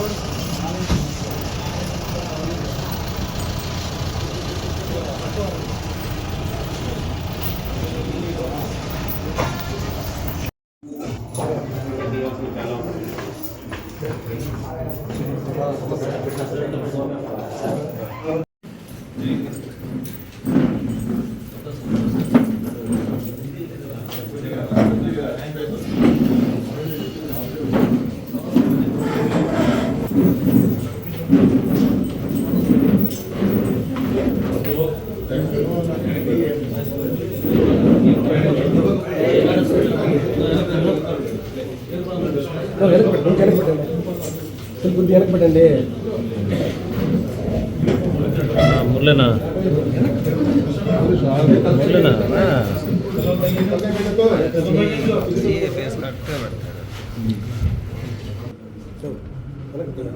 వెనక పెట్టండి వెనక పెట్టండి పెట్టండి మురళినా? మురళినా? వెనక పెట్టండి.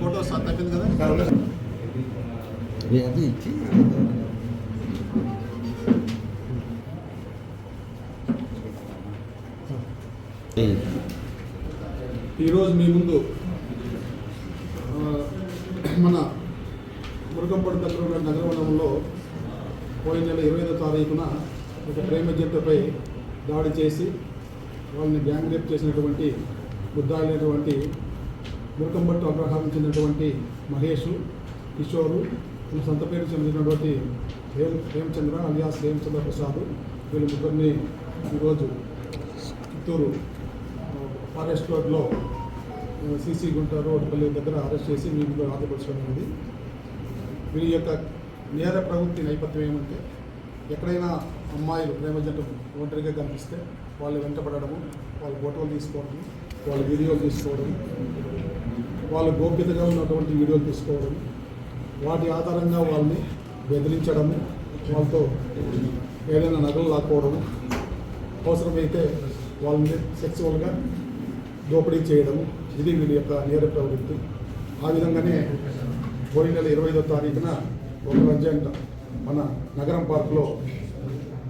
ఫోటో సార్ తప్పింది కదా. అది ఇచ్చి ఈరోజు మీ ముందు మన మురుగంపడి దగ్గర ఉన్న నగరవనంలో పోయిన నెల ఇరవై ఐదో తారీఖున ఒక ప్రేమ జంటపై దాడి చేసి వాళ్ళని గ్యాంగ్ రేప్ చేసినటువంటి ముద్దాయినటువంటి మురుకంపట్టు అగ్రహారం చెందినటువంటి మహేష్ కిషోరు సొంత పేరు చెందినటువంటి హేమ్ హేమచంద్ర అలియాస్ హేమచంద్ర ప్రసాద్ వీళ్ళ ముగ్గురిని ఈరోజు చిత్తూరు ఫారెస్ట్ రోడ్లో సీసీ గుంట రోడ్ పల్లి దగ్గర అరెస్ట్ చేసి మీ ముందు ఉంది వీరి యొక్క నేర ప్రవృత్తి నేపథ్యం ఏమంటే ఎక్కడైనా అమ్మాయిలు ప్రేమ జంట ఒంటరిగా కనిపిస్తే వాళ్ళు వెంటపడము వాళ్ళ ఫోటోలు తీసుకోవడం వాళ్ళ వీడియోలు తీసుకోవడం వాళ్ళ గోప్యతగా ఉన్నటువంటి వీడియోలు తీసుకోవడం వాటి ఆధారంగా వాళ్ళని బెదిరించడము వాళ్ళతో ఏదైనా నగలు లాక్కోవడము. అవసరమైతే వాళ్ళని సెక్సువల్గా దోపిడీ చేయడం ఇది వీళ్ళ యొక్క నేర ప్రవృత్తి. ఆ విధంగానే పోయిన నెల ఇరవై ఐదో తారీఖున ఒక అర్జెంట్ మన నగరం పార్కులో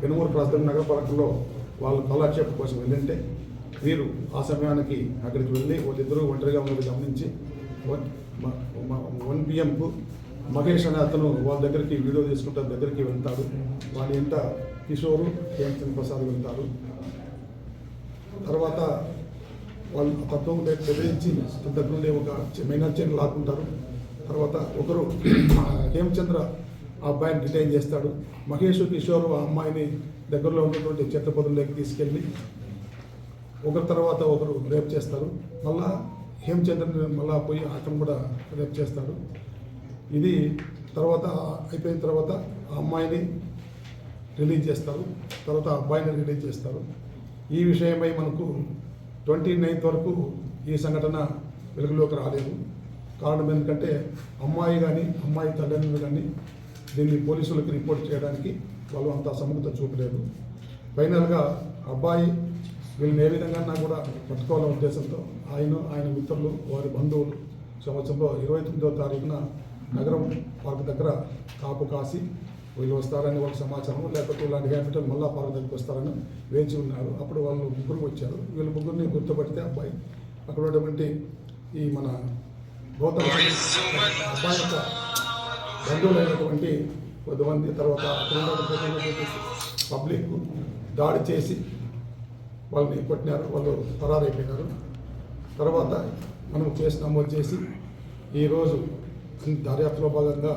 పెనుమూరు ప్రాంతం నగర పార్కులో వాళ్ళు కాలక్షేపం కోసం వెళ్ళింటే వీరు ఆ సమయానికి అక్కడికి వెళ్ళి వాళ్ళిద్దరూ ఒంటరిగా ఉన్నది గమనించి వన్ పిఎంకు మహేష్ అనే అతను వాళ్ళ దగ్గరికి వీడియో తీసుకుంటారు దగ్గరికి వెళ్తాడు. వాళ్ళ ఎంత కిషోరు హేమచంద్ర ప్రసాద్ వెళ్తారు. తర్వాత వాళ్ళు తత్వం బెదిరించి దగ్గర నుండి ఒక మైనర్ చైన్ లాక్కుంటారు. తర్వాత ఒకరు హేమచంద్ర ఆ అబ్బాయిని డిటైన్ చేస్తాడు. మహేష్ కిషోర్ ఆ అమ్మాయిని దగ్గరలో ఉన్నటువంటి చెట్ల తీసుకెళ్ళి ఒకరి తర్వాత ఒకరు రేప్ చేస్తారు. మళ్ళా హేమచంద్రని మళ్ళా పోయి అతను కూడా రేప్ చేస్తాడు. ఇది తర్వాత అయిపోయిన తర్వాత ఆ అమ్మాయిని రిలీజ్ చేస్తారు. తర్వాత ఆ అబ్బాయిని రిలీజ్ చేస్తారు. ఈ విషయమై మనకు ట్వంటీ నైన్త్ వరకు ఈ సంఘటన వెలుగులోకి రాలేదు. కారణం ఎందుకంటే అమ్మాయి కానీ అమ్మాయి తల్లిదండ్రులు కానీ దీన్ని పోలీసులకు రిపోర్ట్ చేయడానికి వాళ్ళు అంత సముఖత చూపలేదు. ఫైనల్గా అబ్బాయి వీళ్ళని ఏ విధంగా కూడా పట్టుకోవాలనే ఉద్దేశంతో ఆయన ఆయన మిత్రులు వారి బంధువులు సంవత్సరంలో ఇరవై తొమ్మిదవ తారీఖున నగరం పార్క్ దగ్గర కాపు కాసి వీళ్ళు వస్తారని ఒక సమాచారం లేకపోతే ఇలాంటి క్యాపిటల్ మళ్ళా పార్క్ దగ్గరికి వస్తారని వేచి ఉన్నారు. అప్పుడు వాళ్ళు ముగ్గురు వచ్చారు. వీళ్ళ ముగ్గురిని గుర్తుపడితే అబ్బాయి. అక్కడ ఉన్నటువంటి ఈ మన గౌతమ్ అబ్బాయి యొక్క బంధువులైనటువంటి కొద్దిమంది తర్వాత పబ్లిక్ దాడి చేసి వాళ్ళని కొట్టినారు. వాళ్ళు పరారైపోయినారు. తర్వాత మనం కేసు నమోదు చేసి ఈరోజు దర్యాప్తులో భాగంగా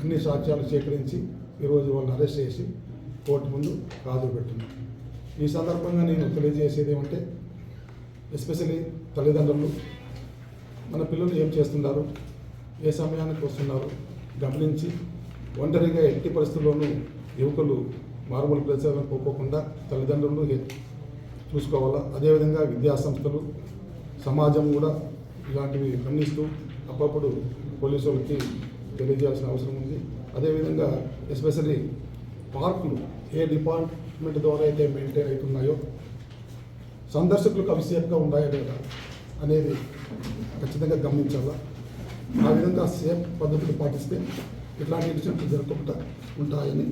అన్ని సాక్ష్యాలు సేకరించి ఈరోజు వాళ్ళని అరెస్ట్ చేసి కోర్టు ముందు హాజరు పెట్టున్నాం ఈ సందర్భంగా నేను తెలియజేసేది ఏమంటే ఎస్పెషల్లీ తల్లిదండ్రులు మన పిల్లలు ఏం చేస్తున్నారు ఏ సమయానికి వస్తున్నారు గమనించి ఒంటరిగా ఎట్టి పరిస్థితుల్లోనూ యువకులు మారుమూల ప్రదేశాలకు పోకోకుండా తల్లిదండ్రులు చూసుకోవాలా? అదేవిధంగా విద్యాసంస్థలు సమాజం కూడా ఇలాంటివి గమనిస్తూ అప్పుడప్పుడు పోలీసు వాళ్ళకి తెలియజేయాల్సిన అవసరం ఉంది. అదేవిధంగా ఎస్పెషలీ పార్కులు ఏ డిపార్ట్మెంట్ ద్వారా అయితే మెయింటైన్ అవుతున్నాయో సందర్శకులకు అవి సేఫ్గా ఉన్నాయో లేదా అనేది ఖచ్చితంగా గమనించాలా? ఆ విధంగా సేఫ్ పద్ధతులు పాటిస్తే ఇట్లాంటి ఇన్సిడెంట్లు జరగకుండా ఉంటాయని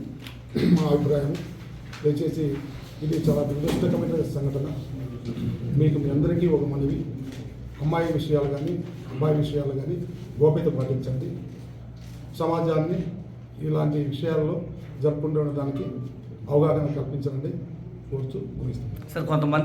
మా అభిప్రాయం. దయచేసి ఇది చాలా దురదృష్టకమైన సంఘటన. మీకు మీ అందరికీ ఒక మనవి. అమ్మాయి విషయాలు కానీ అబ్బాయి విషయాలు కానీ గోప్యత పాటించండి. సమాజాన్ని ఇలాంటి విషయాల్లో జరుపుకుంటున్న దానికి అవగాహన కల్పించాలని కోరుతూ ముగిస్తాను సార్ కొంతమంది